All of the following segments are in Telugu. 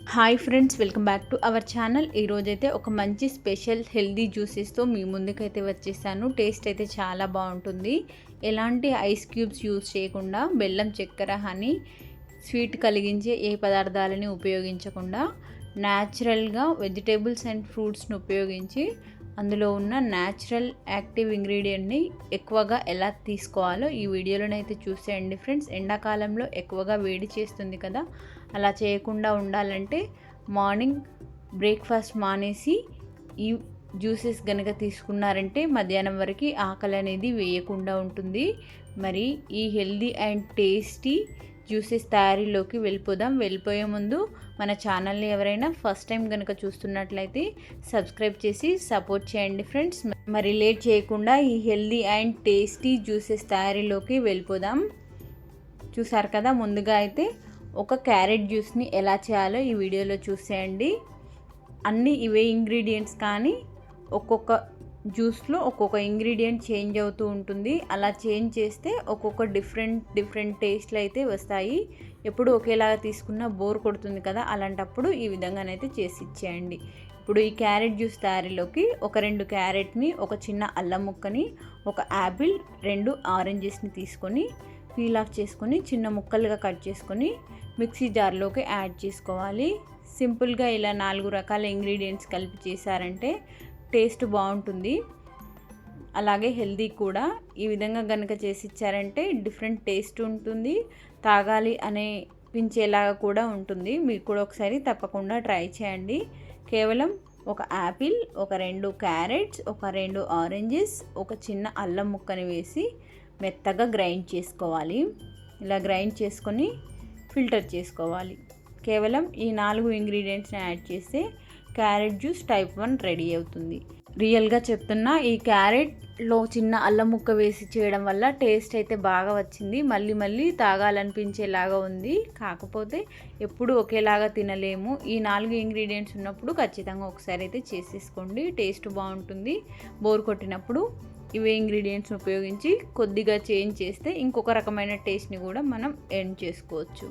Hi friends welcome back to our channel. ఈరోజైతే ఒక మంచి స్పెషల్ హెల్దీ జ్యూసెస్తో మీ ముందుకైతే వచ్చేసాను. టేస్ట్ అయితే చాలా బాగుంటుంది. ఎలాంటి ఐస్ క్యూబ్స్ యూస్ చేయకుండా బెల్లం చక్కెర హనీ స్వీట్ కలిగించే ఏ పదార్థాలని ఉపయోగించకుండా న్యాచురల్గా వెజిటేబుల్స్ అండ్ ఫ్రూట్స్ని ఉపయోగించి అందులో ఉన్న న్యాచురల్ యాక్టివ్ ఇంగ్రీడియంట్ని ఎక్కువగా ఎలా తీసుకోవాలో ఈ వీడియోలోనైతే చూసేయండి ఫ్రెండ్స్. ఎండాకాలంలో ఎక్కువగా వేడి చేస్తుంది కదా అలా చేయకుండా ఉండాలంటే మార్నింగ్ బ్రేక్ఫాస్ట్ మానేసి ఈ జ్యూసెస్ కనుక తీసుకున్నారంటే మధ్యాహ్నం వరకు ఆకలి అనేది వేయకుండా ఉంటుంది. మరి ఈ హెల్దీ అండ్ టేస్టీ జ్యూసెస్ తయారీలోకి వెళ్ళిపోదాం. వెళ్ళిపోయే ముందు మన ఛానల్ని ఎవరైనా ఫస్ట్ టైం కనుక చూస్తున్నట్లయితే సబ్స్క్రైబ్ చేసి సపోర్ట్ చేయండి ఫ్రెండ్స్. మరి లేట్ చేయకుండా ఈ హెల్దీ అండ్ టేస్టీ జ్యూసెస్ తయారీలోకి వెళ్ళిపోదాం. చూసారు కదా ముందుగా అయితే ఒక క్యారెట్ జ్యూస్ని ఎలా చేయాలో ఈ వీడియోలో చూసేయండి. అన్ని ఇవే ఇంగ్రీడియంట్స్ కానీ ఒక్కొక్క జ్యూస్లో ఒక్కొక్క ఇంగ్రీడియంట్ చేంజ్ అవుతూ ఉంటుంది. అలా చేంజ్ చేస్తే ఒక్కొక్క డిఫరెంట్ డిఫరెంట్ టేస్ట్లు అయితే వస్తాయి. ఎప్పుడు ఒకేలాగా తీసుకున్న బోర్ కొడుతుంది కదా అలాంటప్పుడు ఈ విధంగానైతే చేసి ఇచ్చేయండి. ఇప్పుడు ఈ క్యారెట్ జ్యూస్ తయారీలోకి ఒక రెండు క్యారెట్ని ఒక చిన్న అల్లం ముక్కని ఒక యాపిల్ రెండు ఆరెంజెస్ని తీసుకొని పీల్ ఆఫ్ చేసుకొని చిన్న ముక్కలుగా కట్ చేసుకొని మిక్సీ జార్లోకి యాడ్ చేసుకోవాలి. సింపుల్గా ఇలా నాలుగు రకాల ఇంగ్రీడియంట్స్ కలిపి చేశారంటే టేస్ట్ బాగుంటుంది. అలాగే హెల్దీ కూడా. ఈ విధంగా కనుక చేసి ఇచ్చారంటే డిఫరెంట్ టేస్ట్ ఉంటుంది. తాగాలి అనే పించేలాగా కూడా ఉంటుంది. మీరు కూడా ఒకసారి తప్పకుండా ట్రై చేయండి. కేవలం ఒక యాపిల్ ఒక రెండు క్యారెట్స్ ఒక రెండు ఆరెంజెస్ ఒక చిన్న అల్లం ముక్కని వేసి మెత్తగా గ్రైండ్ చేసుకోవాలి. ఇలా గ్రైండ్ చేసుకొని ఫిల్టర్ చేసుకోవాలి. కేవలం ఈ నాలుగు ఇంగ్రీడియంట్స్ని యాడ్ చేస్తే carrot juice type one ready అవుతుంది. రియల్గా చెప్తున్నా ఈ క్యారెట్లో చిన్న అల్లం ముక్క వేసి చేయడం వల్ల టేస్ట్ అయితే బాగా వచ్చింది. మళ్ళీ మళ్ళీ తాగాలనిపించేలాగా ఉంది. కాకపోతే ఎప్పుడు ఒకేలాగా తినలేము. ఈ నాలుగు ఇంగ్రీడియంట్స్ ఉన్నప్పుడు ఖచ్చితంగా ఒకసారి అయితే చేసేసుకోండి. టేస్ట్ బాగుంటుంది. బోర్ కొట్టినప్పుడు ఇవే ఇంగ్రీడియంట్స్ ఉపయోగించి కొద్దిగా చేంజ్ చేస్తే ఇంకొక రకమైన టేస్ట్ని కూడా మనం ఎండ్ చేసుకోవచ్చు.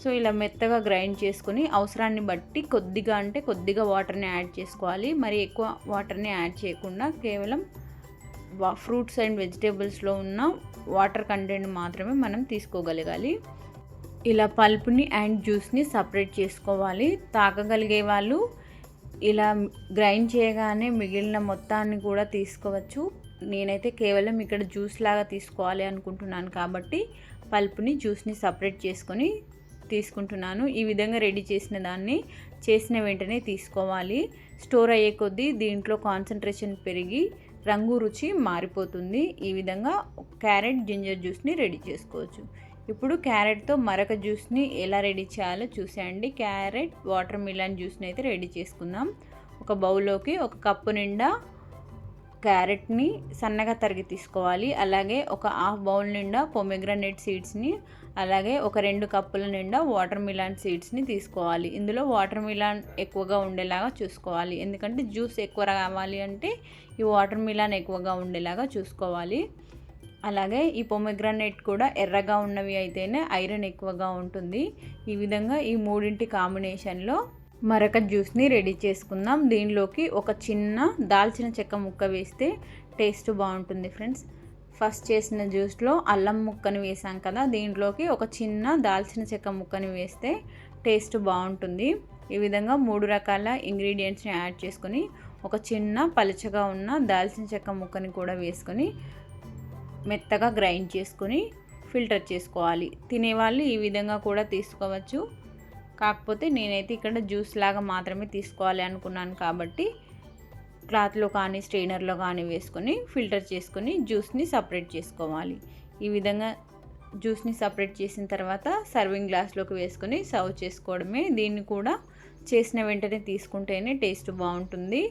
సో ఇలా మెత్తగా గ్రైండ్ చేసుకుని అవసరాన్ని బట్టి కొద్దిగా అంటే కొద్దిగా వాటర్ని యాడ్ చేసుకోవాలి. మరి ఎక్కువ వాటర్ని యాడ్ చేయకుండా కేవలం ఫ్రూట్స్ అండ్ వెజిటేబుల్స్లో ఉన్న వాటర్ కంటెంట్ మాత్రమే మనం తీసుకోగలగాలి. ఇలా పల్పుని అండ్ జ్యూస్ని సపరేట్ చేసుకోవాలి. తాగగలిగే వాళ్ళు ఇలా గ్రైండ్ చేయగానే మిగిలిన మొత్తాన్ని కూడా తీసుకోవచ్చు. నేనైతే కేవలం ఇక్కడ జ్యూస్ లాగా తీసుకోవాలి అనుకుంటున్నాను కాబట్టి పల్పుని జ్యూస్ని సపరేట్ చేసుకొని తీసుకుంటున్నాను. ఈ విధంగా రెడీ చేసిన దాన్ని చేసిన వెంటనే తీసుకోవాలి. స్టోర్ అయ్యే కొద్దీ దీంట్లో కాన్సన్ట్రేషన్ పెరిగి రంగు రుచి మారిపోతుంది. ఈ విధంగా క్యారెట్ జింజర్ జ్యూస్ని రెడీ చేసుకోవచ్చు. ఇప్పుడు క్యారెట్తో మరొక జ్యూస్ని ఎలా రెడీ చేయాలో చూసేయండి. క్యారెట్ వాటర్ మిలన్ జ్యూస్ని అయితే రెడీ చేసుకుందాం. ఒక బౌల్లోకి ఒక కప్పు నిండా క్యారెట్ని సన్నగా తరిగి తీసుకోవాలి. అలాగే ఒక హాఫ్ బౌల్ నిండా పొమెగ్రనేట్ సీడ్స్ని అలాగే ఒక రెండు కప్పుల నిండా వాటర్ మిలాన్ సీడ్స్ని తీసుకోవాలి. ఇందులో వాటర్ మిలాన్ ఎక్కువగా ఉండేలాగా చూసుకోవాలి. ఎందుకంటే జ్యూస్ ఎక్కువ కావాలి అంటే ఈ వాటర్ మిలాన్ ఎక్కువగా ఉండేలాగా చూసుకోవాలి. అలాగే ఈ పొమెగ్రనేట్ కూడా ఎర్రగా ఉన్నవి అయితేనే ఐరన్ ఎక్కువగా ఉంటుంది. ఈ విధంగా ఈ మూడింటి కాంబినేషన్లో మరొక జ్యూస్ని రెడీ చేసుకుందాం. దీనిలోకి ఒక చిన్న దాల్చిన చెక్క ముక్క వేస్తే టేస్ట్ బాగుంటుంది ఫ్రెండ్స్. ఫస్ట్ చేసిన జ్యూస్లో అల్లం ముక్కని వేసాం కదా దీంట్లోకి ఒక చిన్న దాల్చిన చెక్క ముక్కని వేస్తే టేస్ట్ బాగుంటుంది. ఈ విధంగా మూడు రకాల ఇంగ్రీడియంట్స్ని యాడ్ చేసుకొని ఒక చిన్న పలుచగా ఉన్న దాల్చిన చెక్క ముక్కని కూడా వేసుకొని మెత్తగా గ్రైండ్ చేసుకొని ఫిల్టర్ చేసుకోవాలి. తినేవాళ్ళు ఈ విధంగా కూడా తీసుకోవచ్చు. కాకపోతే నేనైతే ఇక్కడ జ్యూస్ లాగా మాత్రమే తీసుకోవాలి అనుకున్నాను కాబట్టి క్లాత్లో కానీ స్ట్రెయినర్లో కానీ వేసుకొని ఫిల్టర్ చేసుకొని జ్యూస్ని సపరేట్ చేసుకోవాలి. ఈ విధంగా జ్యూస్ని సపరేట్ చేసిన తర్వాత సర్వింగ్ గ్లాస్లోకి వేసుకొని సర్వ్ చేసుకోవడమే. దీన్ని కూడా చేసిన వెంటనే తీసుకుంటేనే టేస్ట్ బాగుంటుంది.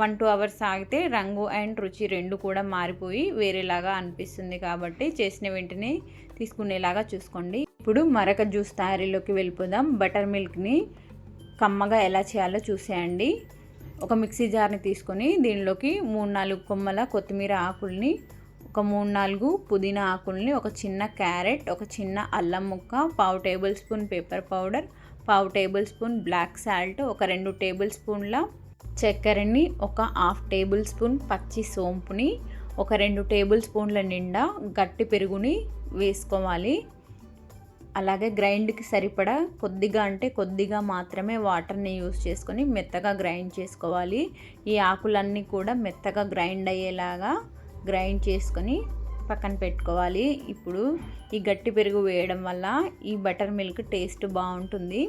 వన్ టూ అవర్స్ ఆగితే రంగు అండ్ రుచి రెండు కూడా మారిపోయి వేరేలాగా అనిపిస్తుంది కాబట్టి చేసిన వెంటనే తీసుకునేలాగా చూసుకోండి. ఇప్పుడు మరొక జ్యూస్ తయారీలోకి వెళ్ళిపోదాం. బటర్ మిల్క్ని కమ్మగా ఎలా చేయాలో చూసేయండి. ఒక మిక్సీ జార్ని తీసుకొని దీనిలోకి మూడు నాలుగు కొమ్మల కొత్తిమీర ఆకుల్ని ఒక మూడు నాలుగు పుదీనా ఆకుల్ని ఒక చిన్న క్యారెట్ ఒక చిన్న అల్లం ముక్క పావు టేబుల్ స్పూన్ పేపర్ పౌడర్ పావు టేబుల్ స్పూన్ బ్లాక్ సాల్ట్ ఒక రెండు టేబుల్ స్పూన్ల చక్కెరని ఒక హాఫ్ టేబుల్ స్పూన్ పచ్చి సోంపుని ఒక రెండు టేబుల్ స్పూన్ల నిండా గట్టి పెరుగుని వేసుకోవాలి. అలాగే గ్రైండ్కి సరిపడా కొద్దిగా అంటే కొద్దిగా మాత్రమే వాటర్ని యూస్ చేసుకొని మెత్తగా గ్రైండ్ చేసుకోవాలి. ఈ ఆకులన్నీ కూడా మెత్తగా గ్రైండ్ అయ్యేలాగా గ్రైండ్ చేసుకొని పక్కన పెట్టుకోవాలి. ఇప్పుడు ఈ గట్టి పెరుగు వేయడం వల్ల ఈ బటర్ మిల్క్ టేస్ట్ బాగుంటుంది.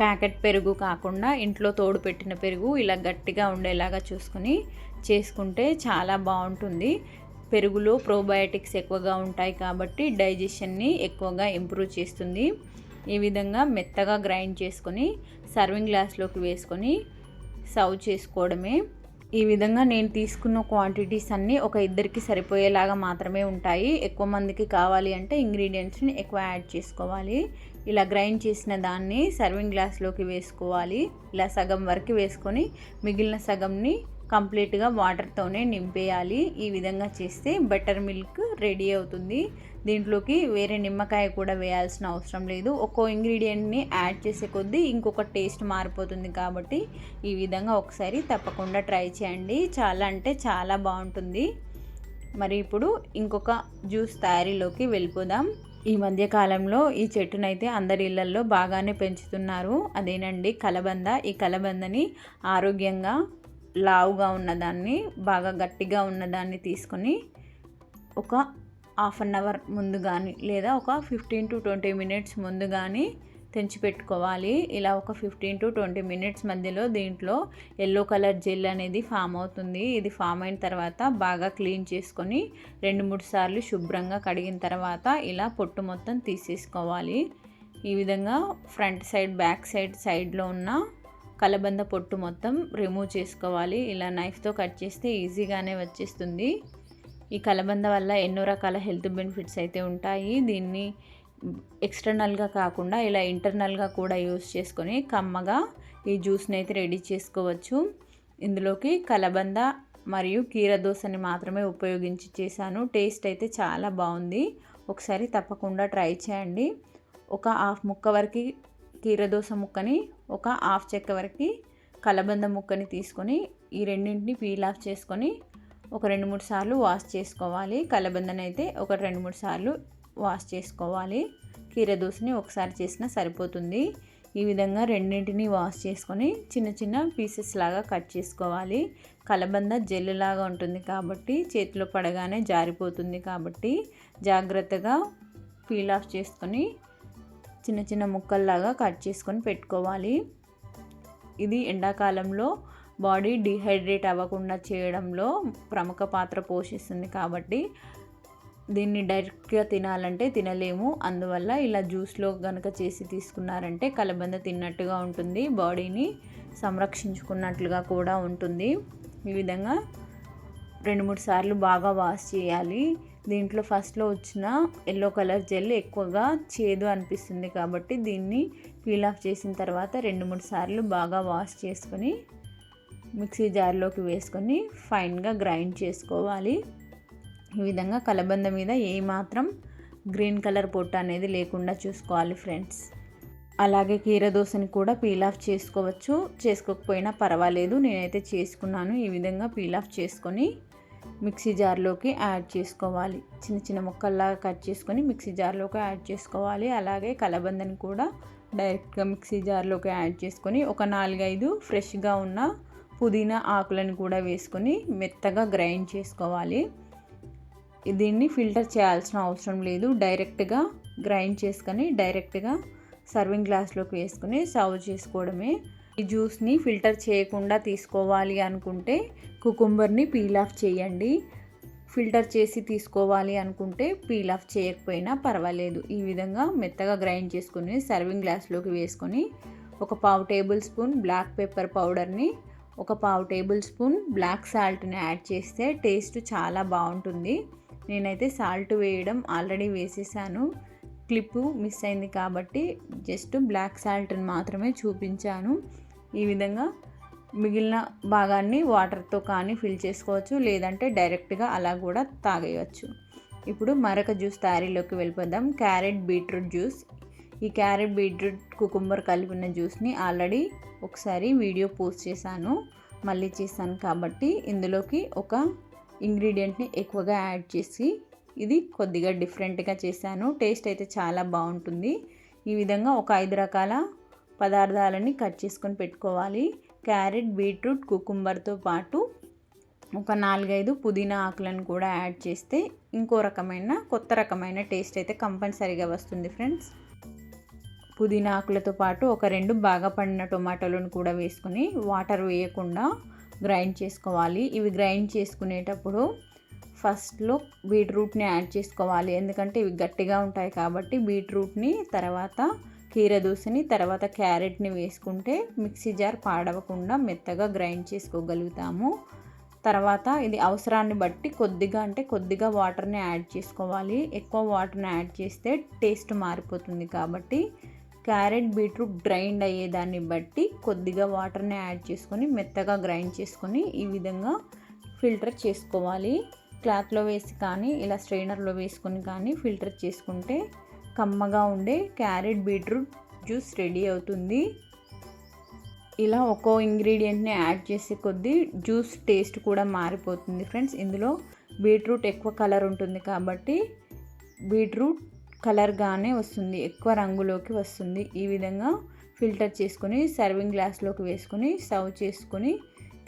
ప్యాకెట్ పెరుగు కాకుండా ఇంట్లో తోడు పెట్టిన పెరుగు ఇలా గట్టిగా ఉండేలాగా చూసుకొని చేసుకుంటే చాలా బాగుంటుంది. పెరుగులో ప్రోబయోటిక్స్ ఎక్కువగా ఉంటాయి కాబట్టి డైజెషన్ని ఎక్కువగా ఇంప్రూవ్ చేస్తుంది. ఈ విధంగా మెత్తగా గ్రైండ్ చేసుకొని సర్వింగ్ గ్లాస్లోకి వేసుకొని సర్వ్ చేసుకోవడమే. ఈ విధంగా నేను తీసుకున్న క్వాంటిటీస్ అన్నీ ఒక ఇద్దరికి సరిపోయేలాగా మాత్రమే ఉంటాయి. ఎక్కువ మందికి కావాలి అంటే ఇంగ్రీడియంట్స్ని ఎక్కువ యాడ్ చేసుకోవాలి. ఇలా గ్రైండ్ చేసిన దాన్ని సర్వింగ్ గ్లాస్లోకి వేసుకోవాలి. ఇలా సగం వరకు వేసుకొని మిగిలిన సగంని కంప్లీట్గా వాటర్తోనే నింపేయాలి. ఈ విధంగా చేస్తే బటర్ మిల్క్ రెడీ అవుతుంది. దీంట్లోకి వేరే నిమ్మకాయ కూడా వేయాల్సిన అవసరం లేదు. ఒక్కో ఇంగ్రీడియంట్ని యాడ్ చేసే కొద్దీ ఇంకొక టేస్ట్ మారిపోతుంది కాబట్టి ఈ విధంగా ఒకసారి తప్పకుండా ట్రై చేయండి. చాలా అంటే చాలా బాగుంటుంది. మరి ఇప్పుడు ఇంకొక జ్యూస్ తయారీలోకి వెళ్ళిపోదాం. ఈ మధ్య కాలంలో ఈ చెట్టునైతే అందరి ఇళ్ళల్లో బాగానే పెంచుతున్నారు. అదేనండి కలబంద. ఈ కలబందని ఆరోగ్యంగా లావుగా ఉన్నదాన్ని బాగా గట్టిగా ఉన్నదాన్ని తీసుకొని ఒక హాఫ్ అన్ అవర్ ముందు కానీ లేదా ఒక ఫిఫ్టీన్ టు ట్వంటీ మినిట్స్ ముందు కానీ తెంచిపెట్టుకోవాలి ఇలా ఒక ఫిఫ్టీన్ టు ట్వంటీ మినిట్స్ మధ్యలో దీంట్లో ఎల్లో కలర్ జెల్ అనేది ఫామ్ అవుతుంది. ఇది ఫామ్ అయిన తర్వాత బాగా క్లీన్ చేసుకొని రెండు మూడు సార్లు శుభ్రంగా కడిగిన తర్వాత ఇలా పొట్టు మొత్తం తీసేసుకోవాలి. ఈ విధంగా ఫ్రంట్ సైడ్ బ్యాక్ సైడ్ సైడ్లో ఉన్న కలబంద పొట్టు మొత్తం రిమూవ్ చేసుకోవాలి. ఇలా నైఫ్తో కట్ చేస్తే ఈజీగానే వచ్చేస్తుంది. ఈ కలబంద వల్ల ఎన్నో రకాల హెల్త్ బెనిఫిట్స్ అయితే ఉంటాయి. దీన్ని ఎక్స్టర్నల్గా కాకుండా ఇలా ఇంటర్నల్గా కూడా యూస్ చేసుకొని కమ్మగా ఈ జ్యూస్ని అయితే రెడీ చేసుకోవచ్చు. ఇందులోకి కలబంద మరియు కీర దోశని మాత్రమే ఉపయోగించి చేశాను. టేస్ట్ అయితే చాలా బాగుంది. ఒకసారి తప్పకుండా ట్రై చేయండి. ఒక హాఫ్ ముక్క వరకు కీరదోస ముక్కని ఒక హాఫ్ చెక్క వరకు కలబంద ముక్కని తీసుకొని ఈ రెండింటిని పీల్ ఆఫ్ చేసుకొని ఒక రెండు మూడు సార్లు వాష్ చేసుకోవాలి. కలబందని అయితే ఒక రెండు మూడు సార్లు వాష్ చేసుకోవాలి. కీరదోసని ఒకసారి చేసినా సరిపోతుంది. ఈ విధంగా రెండింటిని వాష్ చేసుకొని చిన్న చిన్న పీసెస్ లాగా కట్ చేసుకోవాలి. కలబంద జెల్ లాగా ఉంటుంది కాబట్టి చేతిలో పడగానే జారిపోతుంది కాబట్టి జాగ్రత్తగా పీల్ ఆఫ్ చేసుకొని చిన్న చిన్న ముక్కల్లాగా కట్ చేసుకొని పెట్టుకోవాలి. ఇది ఎండాకాలంలో బాడీ డిహైడ్రేట్ అవ్వకుండా చేయడంలో ప్రముఖ పాత్ర పోషిస్తుంది కాబట్టి దీన్ని డైరెక్ట్గా తినాలంటే తినలేము. అందువల్ల ఇలా జ్యూస్లో కనుక చేసి తీసుకున్నారంటే కలబంద తిన్నట్టుగా ఉంటుంది. బాడీని సంరక్షించుకున్నట్లుగా కూడా ఉంటుంది. ఈ విధంగా రెండు మూడు సార్లు బాగా వాష్ చేయాలి. దీంట్లో ఫస్ట్లో వచ్చిన ఎల్లో కలర్ జెల్ ఎక్కువగా చేదు అనిపిస్తుంది కాబట్టి దీన్ని పీల్ ఆఫ్ చేసిన తర్వాత రెండు మూడు సార్లు బాగా వాష్ చేసుకొని మిక్సీ జార్లోకి వేసుకొని ఫైన్గా గ్రైండ్ చేసుకోవాలి. ఈ విధంగా కలబంద మీద ఏమాత్రం గ్రీన్ కలర్ పొట్టు అనేది లేకుండా చూసుకోవాలి ఫ్రెండ్స్. అలాగే కీర దోశని కూడా పీల్ ఆఫ్ చేసుకోవచ్చు. చేసుకోకపోయినా పర్వాలేదు. నేనైతే చేసుకున్నాను. ఈ విధంగా పీల్ ఆఫ్ చేసుకొని మిక్సీ జార్లోకి యాడ్ చేసుకోవాలి. చిన్న చిన్న ముక్కల్లాగా కట్ చేసుకొని మిక్సీ జార్లోకి యాడ్ చేసుకోవాలి. అలాగే కలబందని కూడా డైరెక్ట్గా మిక్సీ జార్లోకి యాడ్ చేసుకొని ఒక నాలుగైదు ఫ్రెష్గా ఉన్న పుదీనా ఆకులను కూడా వేసుకొని మెత్తగా గ్రైండ్ చేసుకోవాలి. దీన్ని ఫిల్టర్ చేయాల్సిన అవసరం లేదు. డైరెక్ట్గా గ్రైండ్ చేసుకొని డైరెక్ట్గా సర్వింగ్ గ్లాస్లోకి వేసుకొని సర్వ్ చేసుకోవడమే ఈ జ్యూస్ని ఫిల్టర్ చేయకుండా తీసుకోవాలి అనుకుంటే కుకుంబర్ని పీల్ ఆఫ్ చేయండి. ఫిల్టర్ చేసి తీసుకోవాలి అనుకుంటే పీల్ ఆఫ్ చేయకపోయినా పర్వాలేదు. ఈ విధంగా మెత్తగా గ్రైండ్ చేసుకుని సర్వింగ్ గ్లాస్లోకి వేసుకొని ఒక పావు టేబుల్ స్పూన్ బ్లాక్ పెప్పర్ పౌడర్ని ఒక పావు టేబుల్ స్పూన్ బ్లాక్ సాల్ట్ని యాడ్ చేస్తే టేస్ట్ చాలా బాగుంటుంది. నేనైతే సాల్ట్ వేయడం ఆల్రెడీ వేసేసాను. క్లిప్పు మిస్ అయింది కాబట్టి జస్ట్ బ్లాక్ సాల్ట్ని మాత్రమే చూపించాను. ఈ విధంగా మిగిలిన భాగాన్ని వాటర్తో కానీ ఫిల్ చేసుకోవచ్చు లేదంటే డైరెక్ట్గా అలా కూడా తాగేయచ్చు. ఇప్పుడు మరొక జ్యూస్ తయారీలోకి వెళ్ళిపోదాం. Carrot beetroot juice. ఈ క్యారెట్ బీట్రూట్ కుకుంబర్ కలిపిన జ్యూస్ని ఆల్రెడీ ఒకసారి వీడియో పోస్ట్ చేశాను మళ్ళీ చేశాను కాబట్టి ఇందులోకి ఒక ఇంగ్రీడియంట్ని ఎక్కువగా యాడ్ చేసి ఇది కొద్దిగా డిఫరెంట్గా చేశాను. టేస్ట్ అయితే చాలా బాగుంటుంది. ఈ విధంగా ఒక ఐదు రకాల పదార్థాలని కట్ చేసుకొని పెట్టుకోవాలి. క్యారెట్ బీట్రూట్ కుకుంబర్తో పాటు ఒక నాలుగైదు పుదీనా ఆకులను కూడా యాడ్ చేస్తే ఇంకో రకమైన కొత్త రకమైన టేస్ట్ అయితే కంపల్సరీగా వస్తుంది ఫ్రెండ్స్. పుదీనా ఆకులతో పాటు ఒక రెండు బాగా పండిన టొమాటోలను కూడా వేసుకుని వాటర్ వేయకుండా గ్రైండ్ చేసుకోవాలి. ఇవి గ్రైండ్ చేసుకునేటప్పుడు ఫస్ట్లో బీట్రూట్ని యాడ్ చేసుకోవాలి. ఎందుకంటే ఇవి గట్టిగా ఉంటాయి కాబట్టి బీట్రూట్ని తర్వాత కీర దోసని తర్వాత క్యారెట్ని వేసుకుంటే మిక్సీ జార్ పాడవకుండా మెత్తగా గ్రైండ్ చేసుకోగలుగుతాము. తర్వాత ఇది అవసరాన్ని బట్టి కొద్దిగా అంటే కొద్దిగా వాటర్ని యాడ్ చేసుకోవాలి. ఎక్కువ వాటర్ని యాడ్ చేస్తే టేస్ట్ మారిపోతుంది కాబట్టి క్యారెట్ బీట్రూట్ గ్రైండ్ అయ్యేదాన్ని బట్టి కొద్దిగా వాటర్ని యాడ్ చేసుకొని మెత్తగా గ్రైండ్ చేసుకొని ఈ విధంగా ఫిల్టర్ చేసుకోవాలి. క్లాత్లో వేసి కానీ ఇలా స్ట్రైనర్లో వేసుకొని కానీ ఫిల్టర్ చేసుకుంటే కమ్మగా ఉండే క్యారెట్ బీట్రూట్ జ్యూస్ రెడీ అవుతుంది. ఇలా ఒక్కో ఇంగ్రీడియంట్ని యాడ్ చేసే కొద్దీ జ్యూస్ టేస్ట్ కూడా మారిపోతుంది ఫ్రెండ్స్. ఇందులో బీట్రూట్ ఎక్కువ కలర్ ఉంటుంది కాబట్టి బీట్రూట్ కలర్గానే వస్తుంది ఎక్కువ రంగులోకి వస్తుంది. ఈ విధంగా ఫిల్టర్ చేసుకొని సర్వింగ్ గ్లాస్లోకి వేసుకొని సర్వ్ చేసుకొని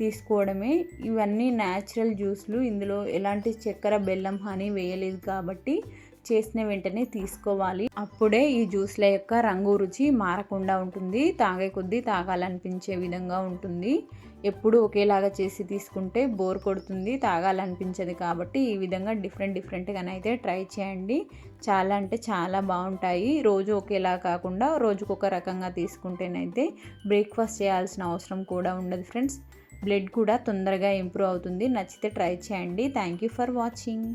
తీసుకోవడమే. ఇవన్నీ న్యాచురల్ జ్యూస్లు. ఇందులో ఎలాంటి చక్కెర బెల్లం హనీ వేయలేదు కాబట్టి చేసిన వెంటనే తీసుకోవాలి. అప్పుడే ఈ జ్యూస్ల యొక్క రంగు రుచి మారకుండా ఉంటుంది. తాగే కొద్దీ తాగాలనిపించే విధంగా ఉంటుంది. ఎప్పుడు ఒకేలాగా చేసి తీసుకుంటే బోర్ కొడుతుంది. తాగాలనిపించదు కాబట్టి ఈ విధంగా డిఫరెంట్ డిఫరెంట్గానైతే ట్రై చేయండి. చాలా అంటే చాలా బాగుంటాయి. రోజు ఒకేలా కాకుండా రోజుకొక రకంగా తీసుకుంటేనైతే బ్రేక్ఫాస్ట్ చేయాల్సిన అవసరం కూడా ఉండదు ఫ్రెండ్స్. బ్లడ్ కూడా తొందరగా ఇంప్రూవ్ అవుతుంది. నచ్చితే ట్రై చేయండి. Thank you for watching.